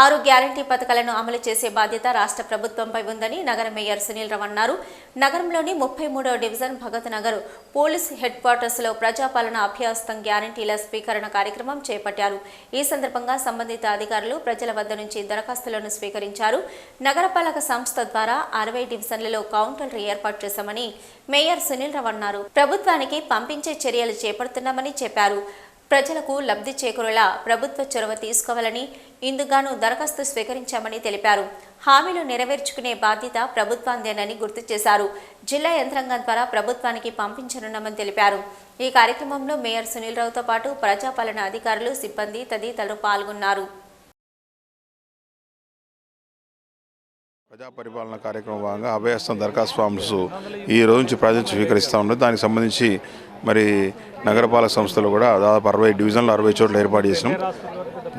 ఆరు గ్యారంటీ పథకాలను అమలు చేసే బాధ్యత రాష్ట్ర ప్రభుత్వంపై ఉందని నగర మేయర్ సునీల్ రావు అన్నారు. నగరంలోని ముప్పై మూడో division Bhagat Nagar police head క్వార్టర్స్లో ప్రజాపాలన అభ్యాస్తం గ్యారంటీల స్వీకరణ కార్యక్రమం చేపట్టారు. ఈ సందర్భంగా సంబంధిత అధికారులు ప్రజల వద్ద నుంచి దరఖాస్తులను స్వీకరించారు. నగరపాలక సంస్థ ద్వారా అరవై డివిజన్లలో కౌంటర్లు ఏర్పాటు చేశామని మేయర్ సునీల్ రావు అన్నారు. ప్రభుత్వానికి పంపించే చర్యలు చేపడుతున్నామని చెప్పారు. ప్రజలకు లబ్ధి చేకూరేలా ప్రభుత్వ చొరవ తీసుకోవాలని ఇందుగాను దరఖాస్తు స్వీకరించామని తెలిపారు. హామీలు నెరవేర్చుకునే బాధ్యత ప్రభుత్వాందేనని గుర్తు చేశారు. జిల్లా యంత్రాంగం ద్వారా ప్రభుత్వానికి పంపించనున్నామని తెలిపారు. ఈ కార్యక్రమంలో మేయర్ సునీల్ రావుతో పాటు ప్రజాపాలన అధికారులు సిబ్బంది తదితరులు పాల్గొన్నారు. ప్రజా పరిపాలన కార్యక్రమం భాగంగా అభయస్థం దరఖాస్తు ఫామ్స్ ఈ రోజు నుంచి ప్రజలు స్వీకరిస్తూ ఉన్నారు. దానికి సంబంధించి మరి నగరపాలక సంస్థలు కూడా దాదాపు అరవై డివిజన్లు అరవై చోట్ల ఏర్పాటు చేసినాం.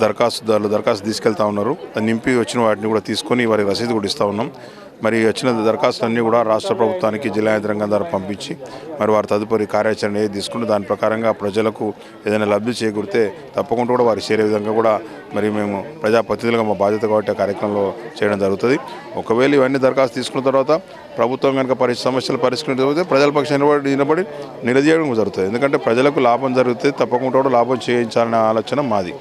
దరఖాస్తుదారులు దరఖాస్తు తీసుకెళ్తా ఉన్నారు. దాన్ని నింపి వచ్చిన వాటిని కూడా తీసుకొని వారి రసీదు కూడా ఇస్తూ ఉన్నాం. మరి వచ్చిన దరఖాస్తులన్నీ కూడా రాష్ట్ర ప్రభుత్వానికి జిల్లా యంత్రాంగం ద్వారా పంపించి మరి వారి తదుపరి కార్యాచరణ ఏది తీసుకుంటే దాని ప్రకారంగా ప్రజలకు ఏదైనా లబ్ధి చేకూరితే తప్పకుండా కూడా వారు చేరే విధంగా కూడా మరి మేము ప్రజాప్రతినిధులుగా మా బాధ్యత కాబట్టి కార్యక్రమంలో చేయడం జరుగుతుంది. ఒకవేళ ఇవన్నీ దరఖాస్తు తీసుకున్న తర్వాత ప్రభుత్వం కనుక పరి సమస్యలు పరిష్కరించకపోతే ప్రజల పక్షం నిలబడి నిలబడి నిలదీయడం జరుగుతుంది. ఎందుకంటే ప్రజలకు లాభం జరిగితే తప్పకుండా కూడా లాభం చేయించాలనే ఆలోచన మాది.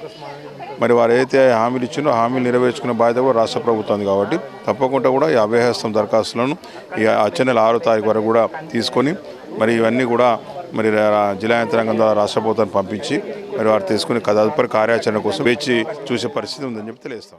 మరి వారు ఏదైతే హామీలు ఇచ్చినో హామీలు నెరవేర్చుకునే బాధ్యత కూడా రాష్ట్ర ప్రభుత్వం కాబట్టి తప్పకుండా కూడా ఈ అభయహస్తం దరఖాస్తులను ఈ వచ్చే నెల ఆరో తారీఖు వరకు కూడా తీసుకొని మరి ఇవన్నీ కూడా మరి రా- జిల్లా యంత్రాంగం ద్వారా రాష్ట్ర ప్రభుత్వాన్ని పంపించి మరి వారు తీసుకుని తదుపరి కార్యాచరణ కోసం వేచి చూసే పరిస్థితి ఉందని చెప్పి తెలియస్తాం